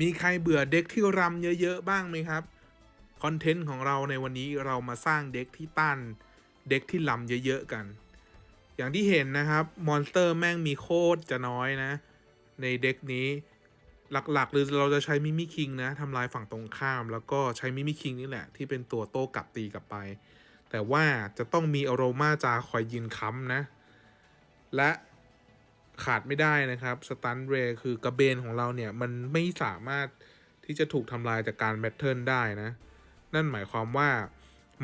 มีใครเบื่อเด็กที่รำเยอะ ๆ บ้างไหมครับ คอนเทนต์ของเราในวันนี้เรามาสร้างเด็กที่ต้านเด็กที่ลำเยอะๆกัน อย่างที่เห็นนะครับ มอนสเตอร์แม่งมีโคตรจะน้อยนะ ในเด็กนี้หลักๆ หรือเราจะใช้มิมิคิงนะทำลายฝั่งตรงข้าม แล้วก็ใช้มิมิคิงนี่แหละ ที่เป็นตัวโต้กลับตีกลับไป แต่ว่าจะต้องมีอโรมาจาคอยยืนค้ำนะ และ ขาดไม่ได้นะครับสตันเรย์คือกระเบนของเราเนี่ย มันไม่สามารถที่จะถูกทำลายจากการแบทเทิลได้นะ นั่นหมายความว่า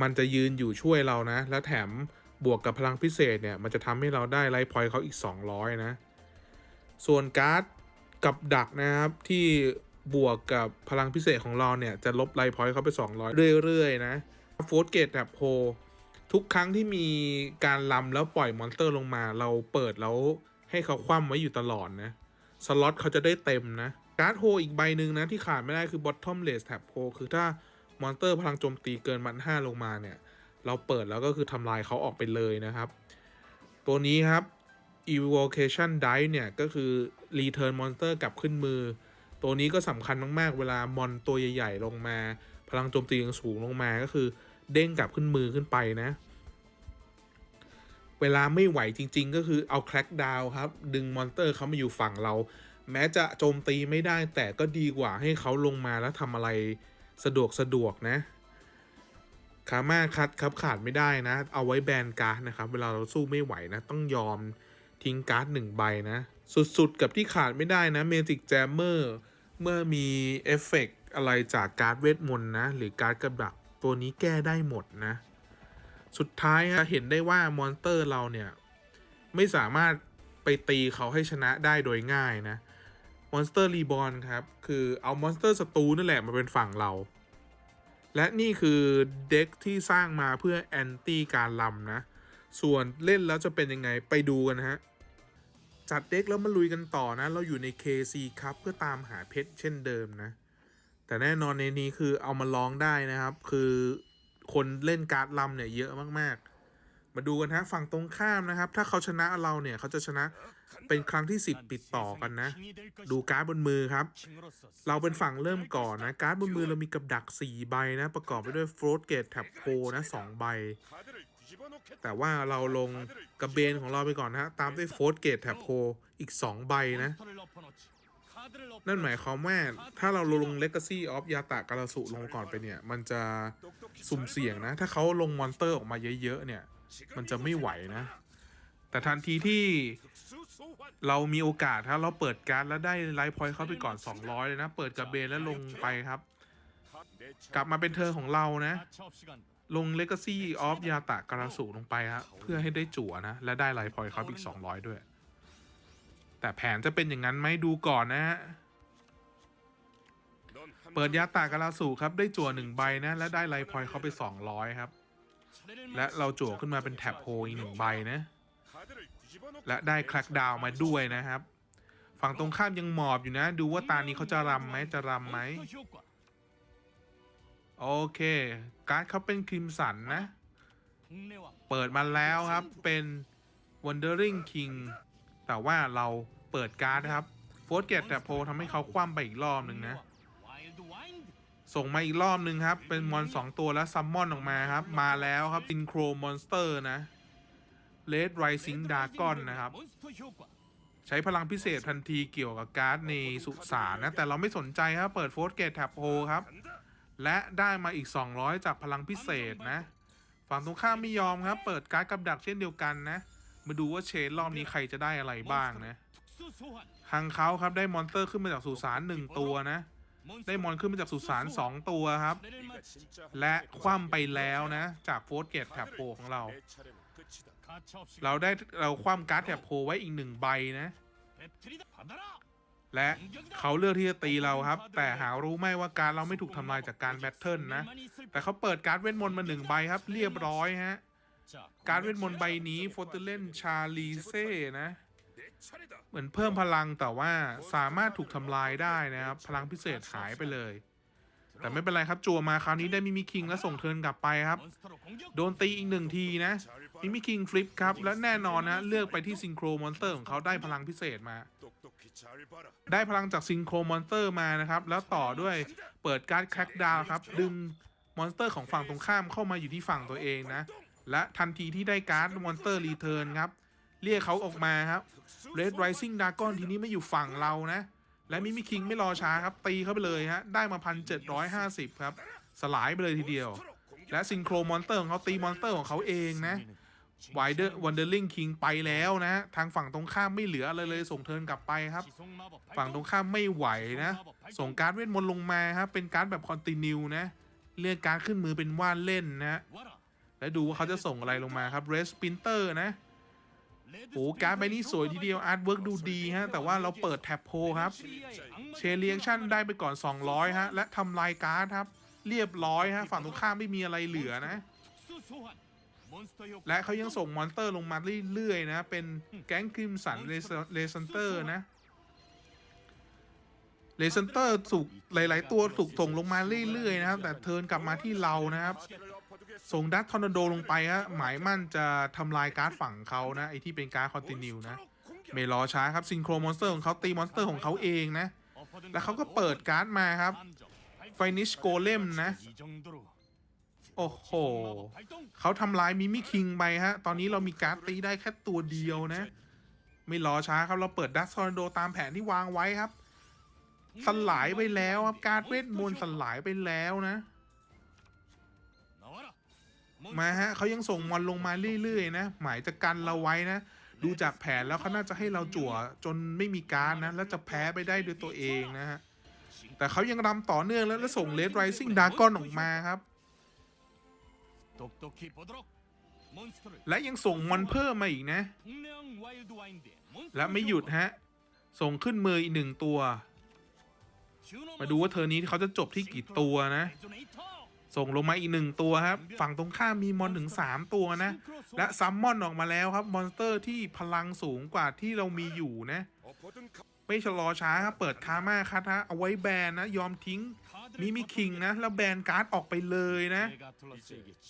มันจะยืนอยู่ช่วยเรานะ และแถมบวกกับพลังพิเศษเนี่ย มันจะทำให้เราได้ไลฟ์พอยต์เขาอีก 200 นะ ส่วนการ์ดกับดักนะครับที่บวกกับพลังพิเศษของเราเนี่ย จะลบไลฟ์พอยต์เขาไป 200 เรื่อยๆ นะโฟร์เกตแบบโพทุกครั้งที่มีการลำแล้วปล่อยมอนสเตอร์ลงมา เราเปิดแล้ว ให้เขาคว่ำไว้อยู่ตลอดนะสล็อตเขาจะได้เต็มนะการ์ดโฮอีกใบหนึ่งนะที่ขาดไม่ได้คือ bottom l a c e tab โฮคือถ้ามอนสเตอร์พลังโจมตีเกินมันห้าลงมาเนี่ย เราเปิดแล้วก็คือทำลายเขาออกไปเลยนะครับ ตัวนี้ครับ evocation dice เนี่ย ก็คือ return monster กลับขึ้นมือ ตัวนี้ก็สำคัญมากๆ เวลามอนตัวใหญ่ ๆ ลงมา พลังโจมตียังสูงลงมาก็คือ เด้งกลับขึ้นมือขึ้นไปนะ เวลาไม่ไหวจริง ๆ ก็คือเอาแค c กดาวครับ ดึงมอนเตอร์เขามาอยู่ฝั่งเรา แม้จะโจมตีไม่ได้แต่ก็ดีกว่าให้เขาลงมาแล้วทำอะไรสะดวกสะดวกนะคาม่าคัดครับขาดไม่ได้นะ เอาไว้แบนการ์ดนะครับ เวลาเราสู้ไม่ไหวนะ ต้องยอมทิ้งการ์ดหนึ่งใบนะ สุดๆ กับที่ขาดไม่ได้นะเมจิกแจมเมอร์เมื่อมีเอฟเฟกต์อะไรจากการ์ดเวทมนต์นะ หรือการ์ดกระดักตัวนี้แก้ได้หมดนะ สุดท้ายฮะเห็นได้ว่ามอนสเตอร์เราเนี่ยไม่สามารถไปตีเขาให้ชนะได้โดยง่ายนะมอนสเตอร์รีบอ n ครับ คือเอามอนสเตอร์ศัตรูนั่นแหละมาเป็นฝั่งเรา และนี่คือเด็กที่สร้างมาเพื่อแอนตี้การลำนะ ส่วนเล่นแล้วจะเป็นยังไงไปดูกันฮะ จัดเด็กแล้วมาลุยกันต่อนะ เราอยู่ใน KC ครับเพื่อตามหาเพชรเช่นเดิมนะ แต่แน่นอนในนี้คือเอามาลองได้นะครับ คือ คนเล่นการ์ดลำเนี่ยเยอะมากๆ มาดูกันฮะฝั่งตรงข้ามนะครับ ถ้าเขาชนะเราเนี่ยเขาจะชนะเป็นครั้งที่ 10 ติดต่อกันนะ ดูการ์ดบนมือครับ เราเป็นฝั่งเริ่มก่อนนะ การ์ดบนมือเรามีกับดัก 4 ใบนะ ประกอบไปด้วยโฟร์เกตแท็บโพนะ2ใบ แต่ว่าเราลงกระเบนของเราไปก่อนนะฮะตามด้วยโฟร์เกตแท็บโพอีก 2 ใบนะ นั่นหมายความว่าถ้าเราลง Legacy of ยาตะการาสุลงก่อนไปเนี่ย มันจะสุ่มเสี่ยงนะ ถ้าเขาลงมอนเตอร์ออกมาเยอะๆเนี่ย มันจะไม่ไหวนะ แต่ทันทีที่เรามีโอกาสถ้าเราเปิดการ์ดแล้วได้ไลฟ์พอยต์เข้าไปก่อน 200 เลยนะ เปิดกระเบนแล้วลงไปครับ กลับมาเป็นเธอของเรานะ ลง Legacy of ยาตะการาสุลงไปฮะเพื่อให้ได้จั่วนะ และได้ไลฟ์พอยต์เขาอีก 200 ด้วย แต่แผนจะเป็นอย่างนั้นไหมดูก่อนนะฮะเปิดยาตากาลาสูครับได้จั่วหนึ่งใบนะ และได้ไลพอยเขาไป 200 ครับ และเราจั่วขึ้นมาเป็นแท็บโฮอีกหนึ่งใบนะ และได้แคลกดาวมาด้วยนะครับ ฝั่งตรงข้ามยังหมอบอยู่นะ ดูว่าตานี้เขาจะรำไหมจะรำไหมโอเค การ์ดเขาเป็นคริมสันนะ เปิดมาแล้วครับเป็น Wandering King แต่ว่าเรา เปิดการ์ดนะครับโฟร์เกตแต่โพทำให้เขาคว่ำไปอีกรอบหนึ่งนะ ส่งมาอีกรอบหนึ่งครับ เป็นมอนสองตัวแล้วซัมมอนออกมาครับ มาแล้วครับซินโครมอนสเตอร์นะเลดไรซิงดากอนนะครับ ใช้พลังพิเศษทันทีเกี่ยวกับการ์ดในสุสานนะ แต่เราไม่สนใจครับ เปิดโฟร์เกตแท็บโฮครับ และได้มาอีก 200 จากพลังพิเศษนะ ฝั่งตรงข้ามไม่ยอมครับ เปิดการ์ดกับดักเช่นเดียวกันนะ มาดูว่าเชนรอบนี้ใครจะได้อะไรบ้างนะ ฮังเขาครับได้มอนสเตอร์ขึ้นมาจากสุสานหนึ่งตัวนะ ได้มอนขึ้นมาจากสุสานสองตัวครับ และคว่ำไปแล้วนะ จากโฟร์เกตแท็บโพของเรา เราได้เราคว่ำการ์ดแท็บโพไว้อีกหนึ่งใบนะ และเขาเลือกที่จะตีเราครับ แต่หารู้ไหมว่าการเราไม่ถูกทำลายจากการแบทเทิลนะ แต่เขาเปิดการ์ดเวทมนต์มาหนึ่งใบครับ เรียบร้อยฮะ การดเวทมนต์ใบนี้โฟเตเลนชาลีเซ่นะ เหมือนเพิ่มพลังแต่ว่าสามารถถูกทำลายได้นะครับ พลังพิเศษหายไปเลย แต่ไม่เป็นไรครับจั่วมาคราวนี้ได้มิมิคิงและส่งเทิร์นกลับไปครับ โดนตีอีกหนึ่งทีนะมิมิคิงฟลิปครับ และแน่นอนนะเลือกไปที่ซิงโครมอนสเตอร์ของเขาได้พลังพิเศษมา ได้พลังจากซิงโครมอนสเตอร์มานะครับ แล้วต่อด้วยเปิดการ์ดแคร็กดาวครับดึงมอนสเตอร์ของฝั่งตรงข้ามเข้ามาอยู่ที่ฝั่งตัวเองนะและทันทีที่ได้การ์ดมอนสเตอร์รีเทิร์นครับ เรียกเขาออกมาครับ Red Rising Dragon ทีนี้ไม่อยู่ฝั่งเรานะ และมิมิคิงไม่รอช้าครับ ตีเข้าไปเลยฮะ ได้มาพันเจ็ดร้อยห้าสิบครับ สลายไปเลยทีเดียว และซิงโครมอนเตอร์ของเขาตีมอนเตอร์ของเขาเองนะไวเดอร์วันเดอร์ลิงคิงไปแล้วนะ ทางฝั่งตรงข้ามไม่เหลืออะไรเลย ส่งเทิร์นกลับไปครับ ฝั่งตรงข้ามไม่ไหวนะ ส่งการเวทมนต์ลงมาครับ เป็นการแบบคอนติเนียนะ เลือกการขึ้นมือเป็นว่านเล่นนะ และดูว่าเขาจะส่งอะไรลงมาครับเรสปินเตอร์นะ โอ้การ์ดใบนี้สวยทีเดียวอาร์ตเวิร์กดูดีฮะ แต่ว่าเราเปิดแท็บโพครับ เชเรียกชั่นได้ไปก่อน 200 ฮะ และทำลายการ์ดครับ เรียบร้อยฮะ ฝั่งตรงข้ามไม่มีอะไรเหลือนะ และเขายังส่งมอนสเตอร์ลงมาเรื่อยๆนะ เป็นแก๊งคริมสันเลเซนเตอร์นะเลเซนเตอร์ถูกหลาย ๆ ตัวถูกส่งลงมาเรื่อย ๆ นะครับ แต่เทิร์นกลับมาที่เรานะครับ ส่งดักทอร์นาโดลงไปฮะหมายมั่นจะทำลายการ์ดฝั่งเขานะไอที่เป็นการ์ดคอนติเนียนะไม่รอช้าครับซิงโครมอนสเตอร์ของเขาตีมอนสเตอร์ของเขาเองนะ แล้วเขาก็เปิดการ์ดมาครับไฟนิชโกเลมนะ โอ้โหเขาทำลายมิมิคิงไปฮะ ตอนนี้เรามีการ์ดตีได้แค่ตัวเดียวนะ ไม่รอช้าครับเราเปิดดักทอร์นาโดตามแผนที่วางไว้ครับ สลายไปแล้วครับการ์ดเวทมนต์สลายไปแล้วนะ มาฮะเขายังส่งมอนลงมาเรื่อยๆนะ หมายจะกันเราไว้นะ ดูจากแผนแล้วเขาน่าจะให้เราจั่วจนไม่มีการนะ แล้วจะแพ้ไปได้ด้วยตัวเองนะฮะ แต่เขายังรำต่อเนื่องแล้วแล้วส่งเลดไรซิ่งดากอนออกมาครับ และยังส่งมอนเพิ่มมาอีกนะ และไม่หยุดฮะ ส่งขึ้นมืออีกหนึ่งตัว มาดูว่าเธอนี้เขาจะจบที่กี่ตัวนะ ส่งลงมาอีกหนึ่งตัวครับ ฝั่งตรงข้ามมีมอนถึง 3 ตัวนะ และซัมมอนออกมาแล้วครับ มอนสเตอร์ที่พลังสูงกว่าที่เรามีอยู่นะ ไม่ชะลอช้าครับ เปิดคาม่าคาทะเอาไว้แบนนะ ยอมทิ้งมิมิคิงนะ แล้วแบนการ์ดออกไปเลยนะ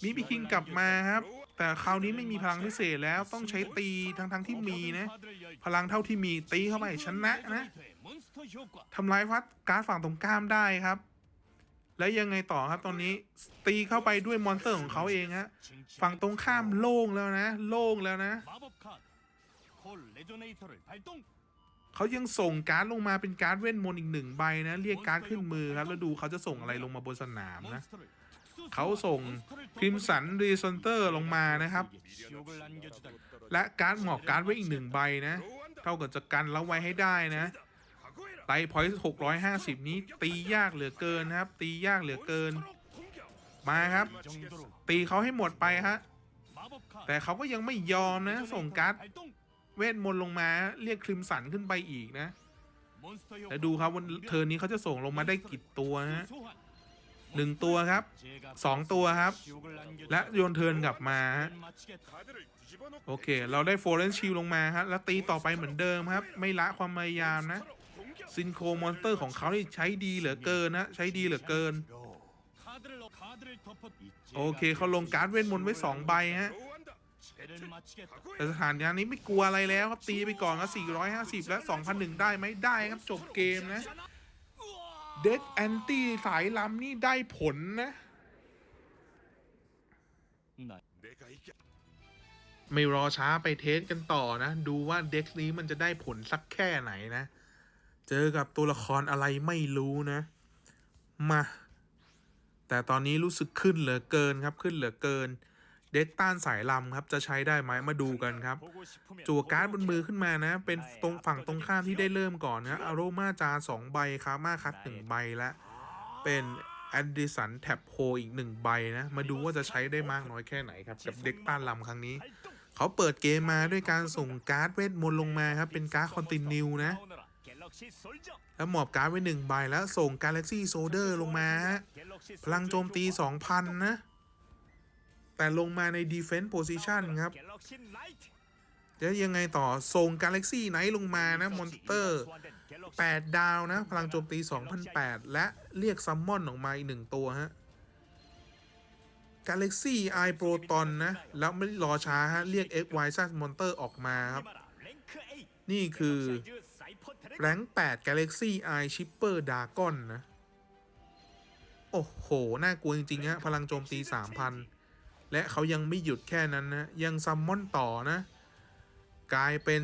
มิมิคิงกลับมาครับ แต่คราวนี้ไม่มีพลังพิเศษแล้วต้องใช้ตีทั้งทั้งๆที่มีนะ พลังเท่าที่มีตีเข้าไปชนะนะทำลายพัดการ์ดฝั่งตรงข้ามได้ครับ แล้วยังไงต่อครับตอนนี้ตีเข้าไปด้วยมอนสเตอร์ของเขาเองฮะฝั่งตรงข้ามโล่งแล้วนะ โล่งแล้วนะ เขายังส่งการ์ดลงมาเป็นการ์ดเวทมนต์อีกหนึ่งใบนะ เรียกการ์ดขึ้นมือครับ แล้วดูเขาจะส่งอะไรลงมาบนสนามนะ เขาส่งคริมสันรีซอนเตอร์ลงมานะครับ และการ์ดหมอกการ์ดไว้อีกหนึ่งใบนะ เท่ากับจะกันแล้วไว้ให้ได้นะ ไล่พอยต์หกร้อยห้าสิบนี้ตียากเหลือเกินนะครับ ตียากเหลือเกิน มาครับ ตีเขาให้หมดไปฮะ แต่เขาก็ยังไม่ยอมนะ ส่งการ์ดเวทมนต์ลงมาเรียกคริมสันขึ้นไปอีกนะแล้วดูครับวันเทอร์นนี้เขาจะส่งลงมาได้กี่ตัวนะหนึ่งตัวครับสองตัวครับ และโยนเทิร์นกลับมาฮะโอเค เราได้โฟเรนชิลลงมาครับแล้วตีต่อไปเหมือนเดิมครับ ไม่ละความพยายามนะ ซินโคมอนสเตอร์ของเขานี่ใช้ดีเหลือเกินนะใช้ดีเหลือเกิน โอเคเขาลงการ์ดเวทมนต์ไว้สองใบฮะแต่สถานการณ์นี้ไม่กลัวอะไรแล้วครับตีไปก่อนครับ450 และ2,001ได้ไหมได้ครับจบเกมนะเด็กแอนตี้สายลำนี่ได้ผลนะไม่รอช้าไปเทสกันต่อนะ ดูว่าเด็กนี้มันจะได้ผลสักแค่ไหนนะ เจอกับตัวละครอะไรไม่รู้นะ มา แต่ตอนนี้รู้สึกขึ้นเหลือเกินครับขึ้นเหลือเกิน เด็กต้านสายลำครับจะใช้ได้ไหมมาดูกันครับ จั่วการ์ดบนมือขึ้นมานะ เป็นตรงฝั่งตรงข้ามที่ได้เริ่มก่อนนะอารมาจาสองใบคามาคัตหนึ่งใบและเป็นแอนดิสันแท็บโฮอีกหนึ่งใบนะ มาดูว่าจะใช้ได้มากน้อยแค่ไหนครับ กับเด็กต้านลำครั้งนี้ เขาเปิดเกมมาด้วยการส่งการ์ดเวทมนต์ลงมาครับ เป็นการ์ดคอนติเนียนะ แล้วหมอบการ์ดไว้หนึ่งใบแล้วส่ง Galaxy Soldier ลงมาฮะพลังโจมตี 2,000 นะ แต่ลงมาใน Defense Position ครับแล้วยังไงต่อ ส่ง Galaxy Knight ลงมานะ มอนสเตอร์ 8 ดาวนะ พลังโจมตี 2,008 และเรียกซัมมอนออกมาอีกหนึ่งตัวฮะ Galaxy Eye Proton นะ แล้วไม่รอช้าฮะ เรียก XYZ Monster ออกมาครับ นี่คือ แรงค์8 Galaxy Eye Shipper Dragon นะ โอ้โห น่ากลัวจริง ๆ ฮะ พลังโจมตี 3,000 และเขายังไม่หยุดแค่นั้นนะ ยังซัมมอนต่อนะ กลายเป็น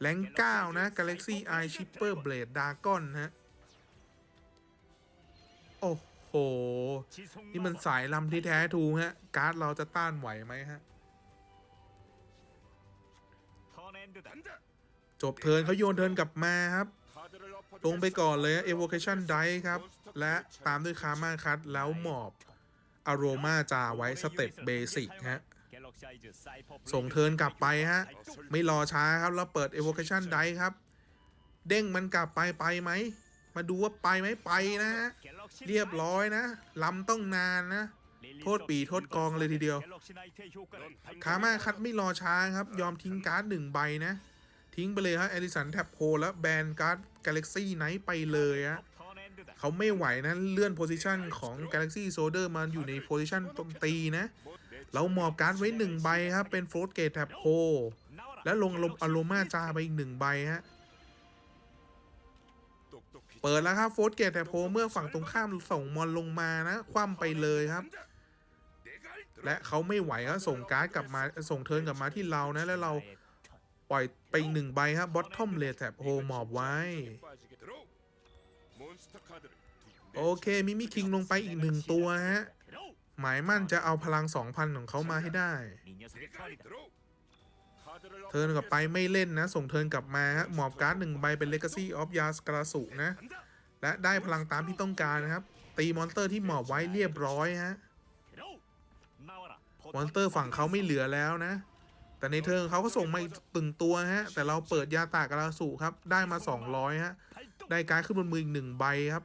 แรง9นะ Galaxy Eye Shipper Blade Dragon ฮะโอ้โห นี่มันสายลำที่แท้ทูฮะ การ์ดเราจะต้านไหวไหมฮะ จบเทินเขาโยนเทินกลับมาครับลงไปก่อนเลย Evocation Dice ครับ และตามด้วยคาร์มาคัตแล้วหมอบอารมาจาไว้สเต็ปเบสิกฮะส่งเทินกลับไปฮะ ไม่รอช้าครับ แล้วเปิด Evocation Dice ครับ เด้งมันกลับไปไปไหม มาดูว่าไปไหมไปนะฮะ เรียบร้อยนะลำต้องนานนะ โทษปีโทษกองเลยทีเดียว คามาคัดไม่รอช้าครับ ยอมทิ้งการ์ดหนึ่งใบนะ ทิ้งไปเลยฮะแอดิสันแท็บโพแล้วแบนการ์ดกาแล็กซี่ไนท์ไปเลยฮะเขาไม่ไหวนะ เลื่อนโพซิชันของ Galaxy s o l d e r มาอยู่ในโพซิชันต้นตีนะ เราหมอบการ์ดไว้หนึ่งใบครับ เป็นโฟลตเกตแท็บโพแล้วลงลมอโลมาจาไปอีกหนึ่งใบฮะ เปิดแล้วครับโฟลตเกตแท็บโพเมื่อฝั่งตรงข้ามส่งมอนลงมานะ คว่ำไปเลยครับ และเขาไม่ไหวครับส่งการ์ดกลับมาส่งเทิร์นกลับมาที่เรานะ แล้วเรา ปล่อยไปหนึ่งใบครับบอททอมเลแท็บโฮมอบไว้ โอเคมิมิคิงลงไปอีกหนึ่งตัวฮะ หมายมั่นจะเอาพลัง 2,000 ของเขามาให้ได้ เทิร์นกลับไปไม่เล่นนะ ส่งเทิร์นกลับมาฮะหมอบการ์ดหนึ่งใบเป็น Legacy of y a s k a r a s u นะ และได้พลังตามที่ต้องการนะครับ ตีมอนสเตอร์ที่หมอบไว้เรียบร้อยฮะมอนสเตอร์ฝั่งเขาไม่เหลือแล้วนะ แต่ในเทิร์นเขาก็ส่งมาอีกตึงตัวฮะ แต่เราเปิดยาตากราสุครับ ได้มา 200 ฮะ ได้การขึ้นบนมืออีกหนึ่งใบครับ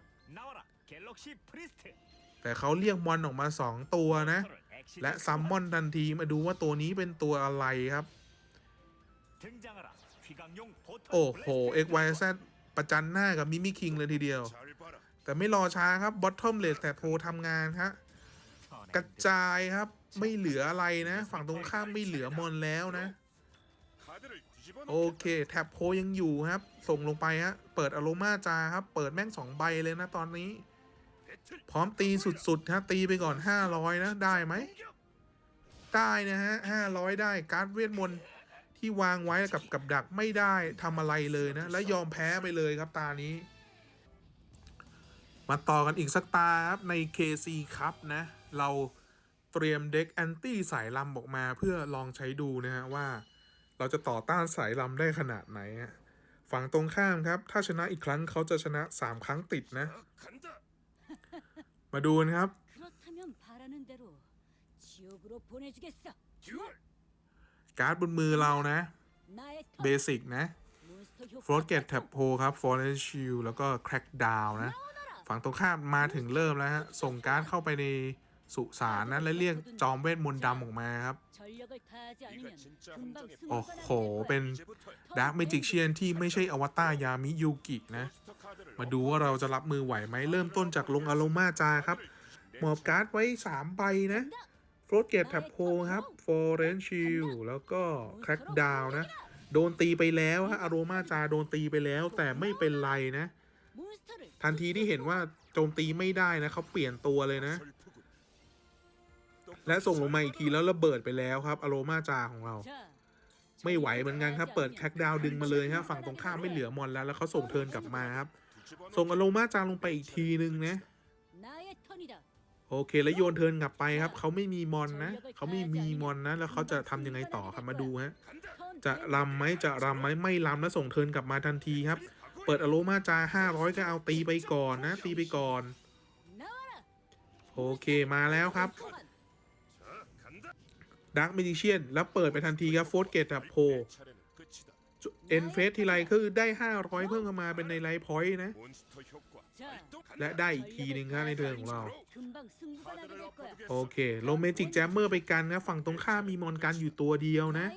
แต่เขาเรียกมอนออกมา 2 ตัวนะ และซัมมอนทันทีมาดูว่าตัวนี้เป็นตัวอะไรครับ โอ้โห XYZ ประจันหน้ากับมิมิคิงเลยทีเดียว แต่ไม่รอช้าครับบอททอมเลสแต่โพทำงานฮะ กระจายครับ ไม่เหลืออะไรนะ ฝั่งตรงข้ามไม่เหลือมอนแล้วนะ โอเค แท็บโพยังอยู่ครับ ส่งลงไปฮะ เปิดอโรมาจาครับ เปิดแม่งสองใบเลยนะตอนนี้ พร้อมตีสุดๆฮะตีไปก่อน 500 นะ ได้ไหม ได้นะฮะ 500 ได้การ์ดเวทมนต์ที่วางไว้กับกับดักไม่ได้ทำอะไรเลยนะ และยอมแพ้ไปเลยครับตานี้ มาต่อกันอีกสักตาครับใน KC ครับนะ เรา เตรียมเด็กแอนตี้สายลำออกมาเพื่อลองใช้ดูนะฮะว่า เราจะต่อต้านสายลำได้ขนาดไหนฝั่งตรงข้ามครับ ถ้าชนะอีกครั้งเขาจะชนะ 3 ครั้งติดนะ มาดูนะครับ การ์ดบนมือเรานะ เบสิกนะฟลอตเกตแท็บโฮครับฟอร์เรนชิลแล้วก็แคร็กดาวนะ ฝั่งตรงข้ามมาถึงเริ่มแล้วฮะ ส่งการ์ดเข้าไปใน สุสานนั้นและเรียกจอมเวทมนต์ดำออกมาครับ โอ้โห เป็นดาร์กเมจิกเชียนที่ไม่ใช่อวตารยามิยูกินะ มาดูว่าเราจะรับมือไหวไหมเริ่มต้นจากลงอารมาจาครับ หมอบการ์ดไว้ 3 ใบนะโฟลเกตแทบโพครับฟอร์เรนชิลแล้วก็แคร็กดาวนะ โดนตีไปแล้วฮะอารมาจาโดนตีไปแล้วแต่ไม่เป็นไรนะ ทันทีที่เห็นว่าโจมตีไม่ได้นะเขาเปลี่ยนตัวเลยนะ และส่งลงมาอีกทีแล้วระเบิดไปแล้วครับอโรมาจาของเรา ไม่ไหวเหมือนกันครับ เปิดแพ็กดาวดึงมาเลยฮะฝั่งตรงข้ามไม่เหลือมอนแล้วแล้วเขาส่งเทินกลับมาครับ ส่งอโรมาจาลงไปอีกทีนึงนะโอเคแล้วโยนเทินกลับไปครับเขาไม่มีมอนนะเขาไม่มีมอนนะแล้วเขาจะทำยังไงต่อครับมาดูฮะจะรำไหมจะรำไหมไม่รำแล้วส่งเทินกลับมาทันทีครับ เปิดอโลมาจาห้าร้อยก็เอาตีไปก่อนนะ ตีไปก่อน โอเคมาแล้วครับ ดักมินิเชียน แล้วเปิดไปทันทีครับโฟร์เกตับโพเอ็นเฟสทีไรคือได้ 500 เพิ่มเข้ามาเป็นในไลท์พอยต์นะ และได้อีกทีหนึ่งครับในเทิร์นของเรา โอเคโลเมจิกแจมเมอร์ไปกันนะ ฝั่งตรงข้ามมีมอนกันอยู่ตัวเดียวนะ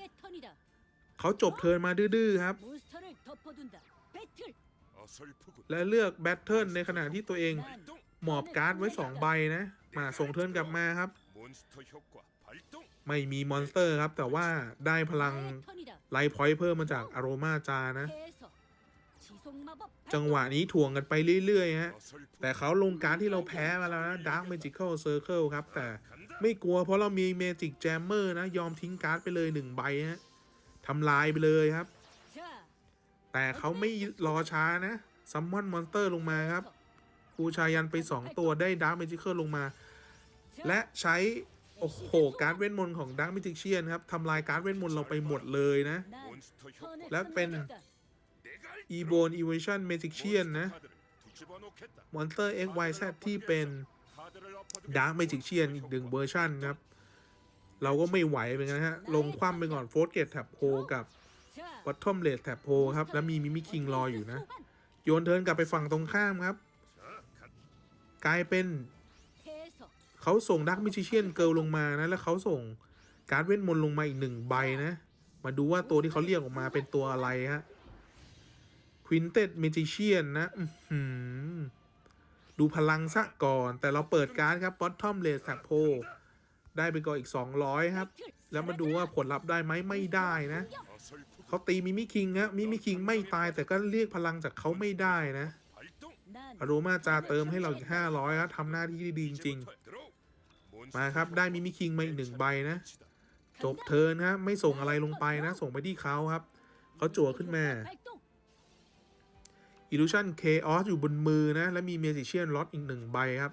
เขาจบเทิร์นมาดื้อครับ และเลือกแบทเทิลในขณะที่ตัวเองหมอบการ์ดไว้ 2 ใบนะ มาส่งเทิร์นกลับมาครับ ไม่มีมอนสเตอร์ครับ แต่ว่าได้พลังไลพอยต์เพิ่มมาจากอโรมาจานะ จังหวะนี้ถ่วงกันไปเรื่อยๆฮะ แต่เขาลงการที่เราแพ้มาแล้วนะดาร์ k Magical เซอร์เคิลครับ แต่ไม่กลัวเพราะเรามีเมจิกแจมเมอร์นะ ยอมทิ้งการ์ดไปเลยหนึ่งใบฮะทำลายไปเลยครับ แต่เขาไม่รอช้านะซัมมอนมอนสเตอร์ลงมาครับปูชายันไป 2 ตัวได้ดาร์ k Magical ลงมา และใช้ โอ้โห การเวทมนต์ของดักมิติเชียนครับทำลายการเวทมนต์เราไปหมดเลยนะ และเป็นอีโบนอีเวชั่นเมติเชียนนะมอนสเตอร์เอ็กไ XYZ ที่เป็นดัร์กเมจิกเชียนอีกหนึ่งเวอร์ชันครับ เราก็ไม่ไหวเหมือนกันฮะ ลงคว่ำไปก่อนโฟร์เกตแท็บโพกับวัตทอมเลดแท็บโพครับ แล้วมีมิมิคิงรออยู่นะ โยนเทิร์นกลับไปฝั่งตรงข้ามครับ กลายเป็น เขาส่งดักมิชิเชียนเกิลลงมานะแล้วเขาส่งการเวทมนต์ลงมาอีกหนึ่งใบนะ มาดูว่าตัวที่เขาเรียกออกมาเป็นตัวอะไรฮะควินเต็ดมิชิเชียนนะดูพลังซะก่อน แต่เราเปิดการครับบอททอมเลสแท็กโพได้ไปก่อนอีก 200 ครับ แล้วมาดูว่าผลลัพธ์ได้ไหมไม่ได้นะ เขาตีมิมิคิงฮะมิมิคิงไม่ตายแต่ก็เรียกพลังจากเขาไม่ได้นะ อารมาจาเติมให้เราอีก 500ครับทำหน้าที่ดีจริง มาครับได้มิมิคิงมาอีกหนึ่งใบนะ จบเทินนะไม่ส่งอะไรลงไปนะ ส่งไปที่เขาครับเขาจั่วขึ้นมาอิลูชันเคออสอยู่บนมือนะ และมีเมจิเชียนล็อตอีกหนึ่งใบครับ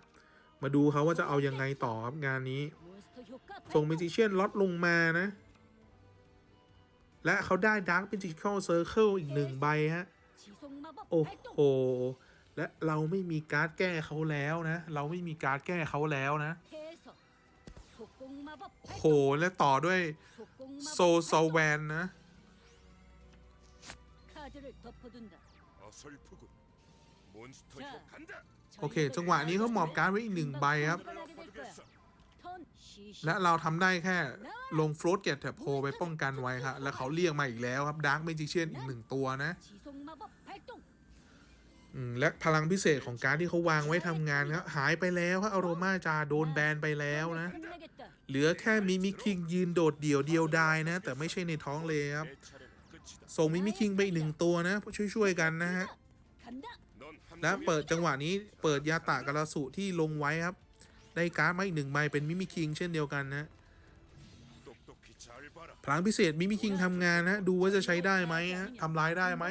มาดูเขาว่าจะเอายังไงต่อครับงานนี้ ส่งเมจิเชียนล็อตลงมานะ และเขาได้ดักเป็นจิคอลเซอร์เคิลอีกหนึ่งใบฮะ โอ้โห และเราไม่มีการ์ดแก้เขาแล้วนะ เราไม่มีการ์ดแก้เขาแล้วนะ โหและต่อด้วยโซโซแวนนะโอเค จังหวะนี้เขาหมอบการไว้อีกหนึ่งใบครับ และเราทำได้แค่ลงฟลอตเกตแถโพไปป้องกันไว้ครับและเขาเรียกมาอีกแล้วครับดาร์กเมจิเชียนอีกหนึ่งตัวนะ และพลังพิเศษของการที่เขาวางไว้ทำงานครัหายไปแล้วพรับอารมาจาโดนแบนไปแล้วนะ เหลือแค่มิมิคิงยืนโดดเดี่ยวเดียวดายนะ แต่ไม่ใช่ในท้องเลยครับ ส่งมิมิคิงไปอีกหนึ่งตัวนะ ช่วยๆกันนะฮะ และเปิดจังหวะนี้เปิดยาตะกระสุที่ลงไว้ครับ ได้การ์ดมาอีกหนึ่งใบเป็นมิมิคิงเช่นเดียวกันนะพลังพิเศษมิมิคิงทำงานนะดูว่าจะใช้ได้ไหมฮะทำลายได้ไหม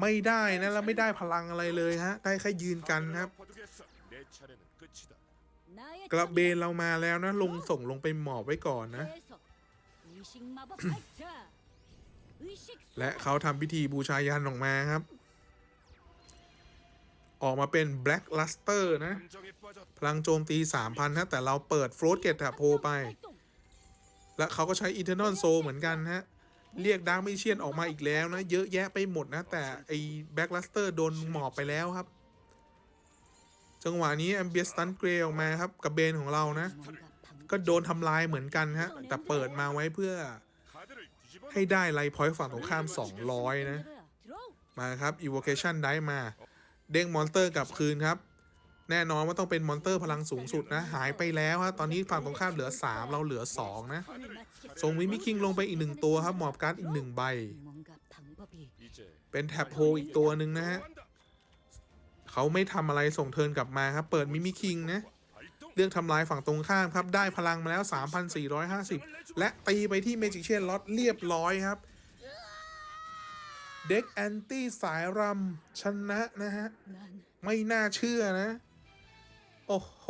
ไม่ได้นะแล้วไม่ได้พลังอะไรเลยฮะได้แค่ยืนกันครับ กระเบนเรามาแล้วนะลงส่งลงไปหมอบไว้ก่อนนะ และเขาทำพิธีบูชายันออกมาครับ ออกมาเป็น Black Luster นะ พลังโจมตี 3,000นะแต่เราเปิด Float g a t e โพไป และเขาก็ใช้ Eternal Soul เหมือนกันฮะ เรียกดาร์กเเชียนออกมาอีกแล้วนะ เยอะแยะไปหมดนะ แต่ไอ้แบ็กลัสเตอร์โดนหมอบไปแล้วครับ จังหวะนี้แอมเบียสตันเกรออกมาครับ กับเบนของเรานะ ก็โดนทำลายเหมือนกันฮะ แต่เปิดมาไว้เพื่อให้ได้ไลพอยต์ฝั่งตรงข้าม 200 นะ มาครับอีวอเคชันได้มา เด้งมอนสเตอร์กลับคืนครับ แน่นอนว่าต้องเป็นมอนเตอร์พลังสูงสุดนะ หายไปแล้วฮะตอนนี้ฝั่งตรงข้ามเหลือ 3 เราเหลือ 2 นะส่งวิมิคิงลงไปอีกหนึ่งตัวครับหมอบการ์ดอีกหนึ่งใบ เป็นแท็บโฮอีกตัวหนึ่งนะฮะเขาไม่ทำอะไรส่งเทิร์นกลับมาครับ เปิดมิมิคิงนะเรื่องทำลายฝั่งตรงข้ามครับ ได้พลังมาแล้ว 3,450 และตีไปที่เมจิเชนล็อตเรียบร้อยครับ เด็กแอนตี้สายรำชนะนะฮะ ไม่น่าเชื่อนะ โอ้โห